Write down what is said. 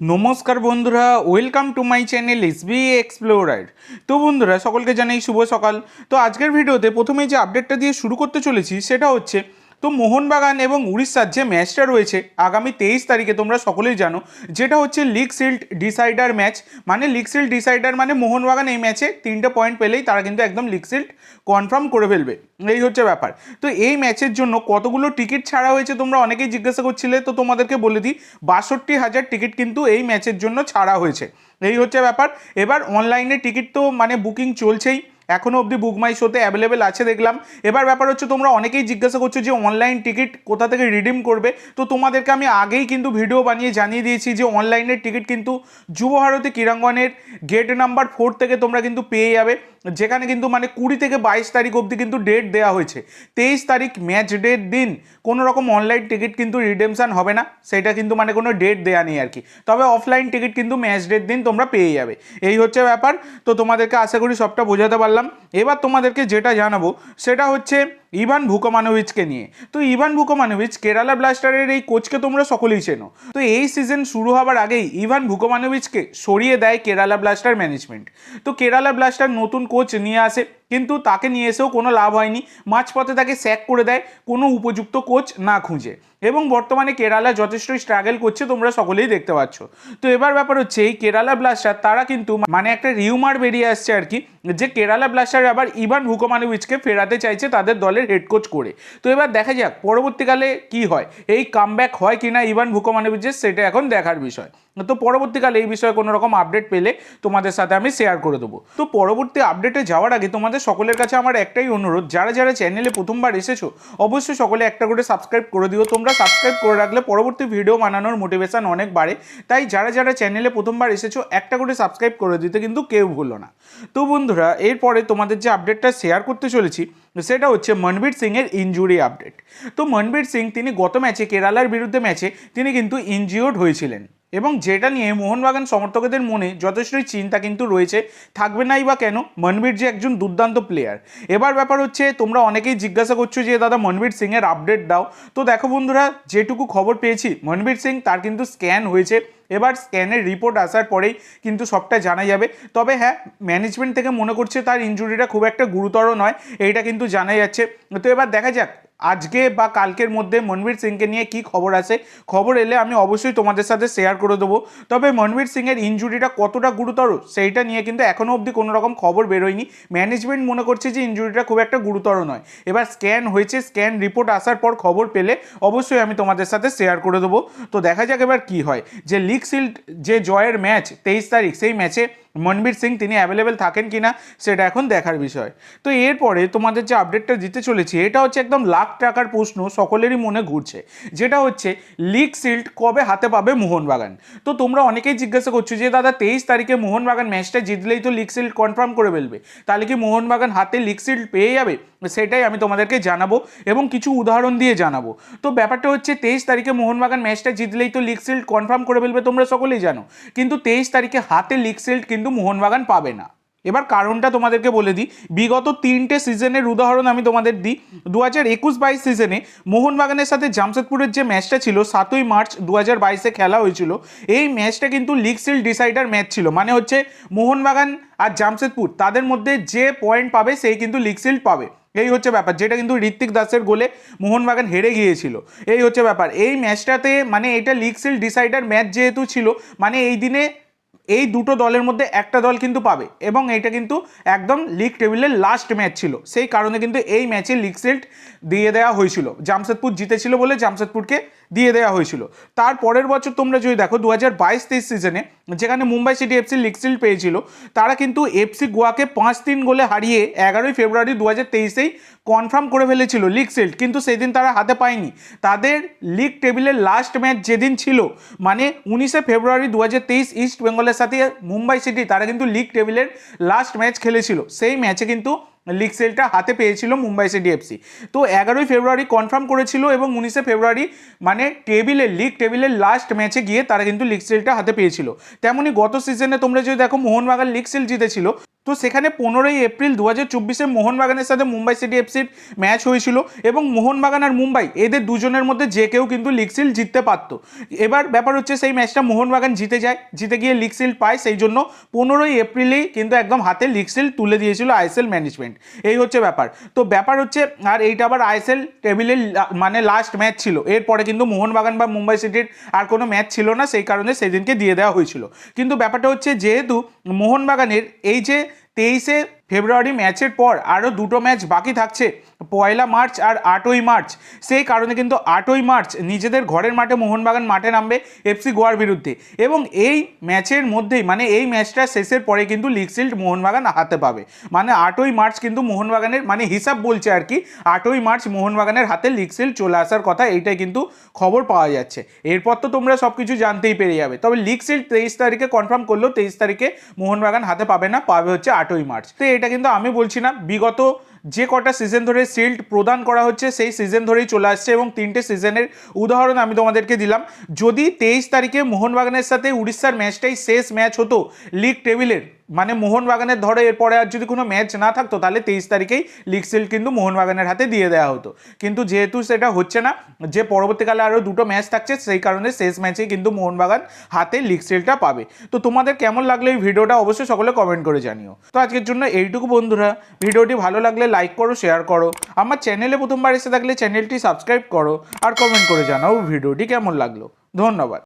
নমস্কার বন্ধুরা welcome to my channel S B explorer তো বন্ধুরা, সকলকে জানাই শুভ সকাল। তো আজকের ভিডিওতে প্রথমেই যে আপডেটটা দিয়ে শুরু করতে চলেছি, সেটা হচ্ছে তো মোহনবাগান এবং উড়িষ্যার যে ম্যাচটা রয়েছে, আগামী তেইশ তারিখে তোমরা সকলেই জানো, যেটা হচ্ছে লিগ সিল্ড ডিসাইডার ম্যাচ। মানে লিগ সিল্ড ডিসাইডার মানে মোহনবাগান এই ম্যাচে তিনটে পয়েন্ট পেলেই তারা কিন্তু একদম লিগ সিল্ড কনফার্ম করে ফেলবে। এই হচ্ছে ব্যাপার। তো এই ম্যাচের জন্য কতগুলো টিকিট ছাড়া হয়েছে তোমরা অনেকেই জিজ্ঞাসা করছিলে, তো তোমাদেরকে বলে দিই, বাষট্টি হাজার টিকিট কিন্তু এই ম্যাচের জন্য ছাড়া হয়েছে। এই হচ্ছে ব্যাপার। এবার অনলাইনে টিকিট তো মানে বুকিং চলছেই। এখনও অবধি বুক মাই শোতে অ্যাভেলেবেল আছে দেখলাম। এবার ব্যাপার হচ্ছে তোমরা অনেকেই জিজ্ঞাসা করছ যে অনলাইন টিকিট কোথা থেকে রিডিম করবে? তো তোমাদেরকে আমি আগেই কিন্তু ভিডিও বানিয়ে জানিয়ে দিয়েছি যে অনলাইনের টিকিট কিন্তু যুবভারতী ক্রীড়াঙ্গনের গেট নাম্বার ফোর থেকে তোমরা কিন্তু পেয়ে যাবে। যেখানে কিন্তু মানে কুড়ি থেকে বাইশ তারিখ অবধি কিন্তু ডেট দেওয়া হয়েছে। তেইশ তারিখ ম্যাচ ডেট দিন কোনো রকম অনলাইন টিকিট কিন্তু রিডেমশান হবে না। সেটা কিন্তু মানে কোনো ডেট দেওয়া নেই আর কি। তবে অফলাইন টিকিট কিন্তু ম্যাচ ডেট দিন তোমরা পেয়ে যাবে। এই হচ্ছে ব্যাপার। তো তোমাদেরকে আশা করি সবটা বোঝাতে পারলাম। এবার তোমাদেরকে যেটা জানাব সেটা হচ্ছে ইভান ভুকমানোভিচকে নিয়ে। তো ইভান ভুকমানোভিচ কেরালা ব্লাস্টারের এই কোচকে তোমরা সকলেই চেনো। তো এই সিজন শুরু হবার আগেই ইভান ভুকমানোভিচকে সরিয়ে দেয় কেরালা ব্লাস্টার ম্যানেজমেন্ট তো কেরালা ব্লাস্টার নতুন কোচ নিয়ে আসে, কিন্তু তাকে নিয়ে এসেও কোনো লাভ হয়নি। মাঝপথে তাকে স্যাক করে দেয়, কোনো উপযুক্ত কোচ না খুঁজে। এবং বর্তমানে কেরালা যথেষ্ট স্ট্রাগল করছে তোমরা সকলেই দেখতে পাচ্ছ। তো এবার ব্যাপার হচ্ছে, এই কেরালা ব্লাস্টার, তারা কিন্তু মানে একটা রিউমার বেরিয়ে আসছে আর কি, যে কেরালা ব্লাস্টার আবার ইভান ভুকমানোভিচকে ফেরাতে চাইছে তাদের দলের হেড কোচ করে। তো এবার দেখা যাক, পরবর্তীকালে কি হয়? এই কামব্যাক হয় কি কিনা ইভান ভুকমানোভিচের সেটা এখন দেখার বিষয়। তো পরবর্তীকালে এই বিষয়ে কোনো রকম আপডেট পেলে তোমাদের সাথে আমি শেয়ার করে দেবো। তো পরবর্তী আপডেটে যাওয়ার আগে তোমাদের সকলের কাছে আমার একটাই অনুরোধ, যারা যারা চ্যানেলে প্রথমবার এসেছ, অবশ্যই সকলে একটা করে সাবস্ক্রাইব করে দিও। তোমরা সাবস্ক্রাইব করে রাখলে পরবর্তী ভিডিও বানানোর মোটিভেশন অনেক বাড়ে। তাই যারা যারা চ্যানেলে প্রথমবার এসেছ, একটা করে সাবস্ক্রাইব করে দিতে কিন্তু কেউ ভুলো না। তো বন্ধুরা, এরপরে তোমাদের যে আপডেটটা শেয়ার করতে চলেছি সেটা হচ্ছে মনবীর সিংয়ের ইনজুরি আপডেট তো মনবীর সিং, তিনি গত ম্যাচে কেরালার বিরুদ্ধে ম্যাচে তিনি কিন্তু ইনজিওর্ড হয়েছিলেন। এবং যেটা নিয়ে মোহনবাগান সমর্থকদের মনে যথেষ্টই চিন্তা কিন্তু রয়েছে, থাকবে নাই বা কেন? মনবীর যে একজন দুর্দান্ত প্লেয়ার এবার ব্যাপার হচ্ছে, তোমরা অনেকেই জিজ্ঞাসা করছ যে, দাদা, মনবীর সিংয়ের আপডেট দাও। তো দেখো বন্ধুরা, যেটুকু খবর পেয়েছি, মনবীর সিং তার কিন্তু স্ক্যান হয়েছে। এবার স্ক্যানের রিপোর্ট আসার পরেই কিন্তু সবটা জানা যাবে। তবে হ্যাঁ ম্যানেজমেন্ট থেকে মনে করছে তার ইঞ্জুরিটা খুব একটা গুরুতর নয়, এইটা কিন্তু জানা যাচ্ছে। তো এবার দেখা যাক আজকে বা কালকের মধ্যে মনবীর সিংকে নিয়ে কি খবর আছে? খবর এলে আমি অবশ্যই তোমাদের সাথে শেয়ার করে দেবো। তবে মনবীর সিংয়ের ইঞ্জুরিটা কতটা গুরুতর, সেইটা নিয়ে কিন্তু এখনও অবধি কোনো রকম খবর বেরোয়নি। ম্যানেজমেন্ট মনে করছে যে ইঞ্জুরিটা খুব একটা গুরুতর নয়। এবার স্ক্যান হয়েছে স্ক্যান রিপোর্ট আসার পর খবর পেলে অবশ্যই আমি তোমাদের সাথে শেয়ার করে দেবো। তো দেখা যাক এবার কি হয়। যে লিগ সিল্ড যে জয়ের ম্যাচ তেইশ তারিখ, সেই ম্যাচে মনবীর সিং তিনি অ্যাভেলেবেল থাকেন কিনা সেটা এখন দেখার বিষয়। তো এরপরে তোমাদের যে আপডেটটা দিতে চলেছি, এটা হচ্ছে একদম লাখ টাকার প্রশ্ন সকলেরই মনে ঘুরছে। যেটা হচ্ছে লিগ সিল্ড কবে হাতে পাবে মোহনবাগান? তো তোমরা অনেকেই জিজ্ঞাসা করছ যে, দাদা, তেইশ তারিখে মোহনবাগান ম্যাচটা জিতলেই তো লিগ সিল্ড কনফার্ম করে ফেলবে। তাহলে কি মোহনবাগান হাতে লিগ সিল্ড পেয়ে যাবে? সেটাই আমি তোমাদেরকে জানাব এবং কিছু উদাহরণ দিয়ে জানাব। তো ব্যাপারটা হচ্ছে, তেইশ তারিখে মোহনবাগান ম্যাচটা জিতলেই তো লিগ সিল্ড কনফার্ম করে ফেলবে তোমরা সকলেই জানো। কিন্তু তেইশ তারিখে হাতে লিগ সিল্ড কিন্তু মোহনবাগান পাবে না। এবার কারণটা তোমাদেরকে বলে দিই, বিগত তিনটে সিজনের উদাহরণ আমি তোমাদের দিই। দু হাজার একুশ বাইশ সিজনে মোহনবাগানের সাথে জামশেদপুরের যে ম্যাচটা ছিল, সাতই মার্চ দু হাজার বাইশে খেলা হয়েছিল। এই ম্যাচটা কিন্তু লিগ সিল ডিসাইডার ম্যাচ ছিল। মানে হচ্ছে, মোহনবাগান আর জামশেদপুর তাদের মধ্যে যে পয়েন্ট পাবে, সেই কিন্তু লিগ সিল্ড পাবে। এই হচ্ছে ব্যাপার, যেটা কিন্তু ঋত্বিক দাসের গোলে মোহনবাগান হেরে গিয়েছিল। এই হচ্ছে ব্যাপার। এই ম্যাচটাতে মানে এটা লিগ সিল ডিসাইডার ম্যাচ যেহেতু ছিল মানে এই দিনে এই দুটো দলের মধ্যে একটা দল কিন্তু পাবে এবং এটা কিন্তু একদম লিগ টেবিলের লাস্ট ম্যাচ ছিল। সেই কারণে কিন্তু এই ম্যাচে লিগ সিল্ড দিয়ে দেওয়া হয়েছিল। জামশেদপুর জিতেছিল বলে জামশেদপুরকে দিয়ে দেওয়া হয়েছিল। তার পরের বছর তোমরা যদি দেখো দু হাজার বাইশ তেইশ সিজনে যেখানে Mumbai city FC league shield পেয়েছিল, তারা কিন্তু এফসি গোয়াকে পাঁচ তিন গোলে হারিয়ে এগারোই ফেব্রুয়ারি দু হাজার তেইশেই কনফার্ম করে ফেলেছিল লিগ সিল্ড কিন্তু সেদিন তারা হাতে পায়নি। তাদের লিগ টেবিলের লাস্ট ম্যাচ যেদিন ছিল মানে উনিশে ফেব্রুয়ারি দু হাজার তেইশ ইস্ট বেঙ্গলের সাথে মুম্বাই সিটি তারা কিন্তু লিগ টেবিলের লাস্ট ম্যাচ খেলেছিল। সেই ম্যাচে কিন্তু লিগ সেলটা হাতে পেয়েছিল মুম্বাই সিটি এফসি তো এগারোই ফেব্রুয়ারি কনফার্ম করেছিল এবং উনিশে ফেব্রুয়ারি মানে টেবিলের লিগ টেবিলের লাস্ট ম্যাচে গিয়ে তারা কিন্তু লিগ সেলটা হাতে পেয়েছিল। তেমনই গত সিজনে তোমরা যদি দেখো মোহনবাগান লিগ সেল জিতেছিল, তো সেখানে পনেরোই এপ্রিল দু হাজার চব্বিশে মোহনবাগানের সাথে মুম্বাই সিটি এফসির ম্যাচ হয়েছিল এবং মোহনবাগান আর মুম্বাই এদের দুজনের মধ্যে যে কেউ কিন্তু লিগ সিল জিততে পারত। এবার ব্যাপার হচ্ছে সেই ম্যাচটা মোহনবাগান জিতে যায়, জিতে গিয়ে লিগ সিল পায়, সেই জন্য পনেরোই এপ্রিলেই কিন্তু একদম হাতে লিগ সিল তুলে দিয়েছিল আইএসএল ম্যানেজমেন্ট এই হচ্ছে ব্যাপার। তো ব্যাপার হচ্ছে, আর এইটা আবার আইএসএল টেবিলের মানে লাস্ট ম্যাচ ছিল। এরপরে কিন্তু মোহনবাগান বা মুম্বাই সিটির আর কোনো ম্যাচ ছিল না, সেই কারণে সেদিনকে দিয়ে দেওয়া হয়েছিল। কিন্তু ব্যাপারটা হচ্ছে, যেহেতু মোহনবাগানের এই যে তেইশে ফেব্রুয়ারি ম্যাচের পর আরও দুটো ম্যাচ বাকি থাকছে, পয়লা মার্চ আর আটই মার্চ। সেই কারণে কিন্তু আটই মার্চ নিজেদের ঘরের মাঠে মোহনবাগান মাঠে নামবে এফসি গোয়ার বিরুদ্ধে। এবং এই ম্যাচের মধ্যেই মানে এই ম্যাচটা শেষের পরে কিন্তু লিগ সিল্ড মোহনবাগান হাতে পাবে। মানে আটই মার্চ কিন্তু মোহনবাগানের মানে হিসাব বলছে আর কি, আটই মার্চ মোহনবাগানের হাতে লিগ সিল্ড চলে আসার কথা, এইটাই কিন্তু খবর পাওয়া যাচ্ছে। এরপর তো তোমরা সব কিছু জানতেই পেরে যাবে। তবে লিগ সিল্ড তেইশ তারিখে কনফার্ম করলেও তেইশ তারিখে মোহনবাগান হাতে পাবে না, পাবে হচ্ছে আটই মার্চ। তো এটা কিন্তু আমি বলছি না। বিগত যে কটা সিজন ধরে সিল্ড প্রদান করা হচ্ছে, সেই সিজন ধরেই চলে আসছে এবং তিনটে সিজনের উদাহরণ আমি তোমাদেরকে দিলাম। যদি তেইশ তারিখে মোহনবাগানের সাথে উড়িষ্যার ম্যাচটাই শেষ ম্যাচ হতো লিগ টেবিলের মানে মোহনবাগানের ধরে এরপরে আর যদি কোনো ম্যাচ না থাকতো, তাহলে তেইশ তারিখেই লিগ সিল্ড কিন্তু মোহনবাগানের হাতে দিয়ে দেওয়া হতো। কিন্তু যেহেতু সেটা হচ্ছে না, যে পরবর্তীকালে আরও দুটো ম্যাচ থাকছে, সেই কারণে শেষ ম্যাচেই কিন্তু মোহনবাগান হাতে লিগ সিলটা পাবে। তো তোমাদের কেমন লাগল এই ভিডিওটা অবশ্যই সকলে কমেন্ট করে জানিও। তো আজকের জন্য এইটুকু বন্ধুরা। ভিডিওটি ভালো লাগলে লাইক করো শেয়ার করো। আমার চ্যানেলে প্রথমবার এসে থাকলে চ্যানেলটি সাবস্ক্রাইব করো। আর কমেন্ট করে জানাও ভিডিওটি কেমন লাগল। ধন্যবাদ।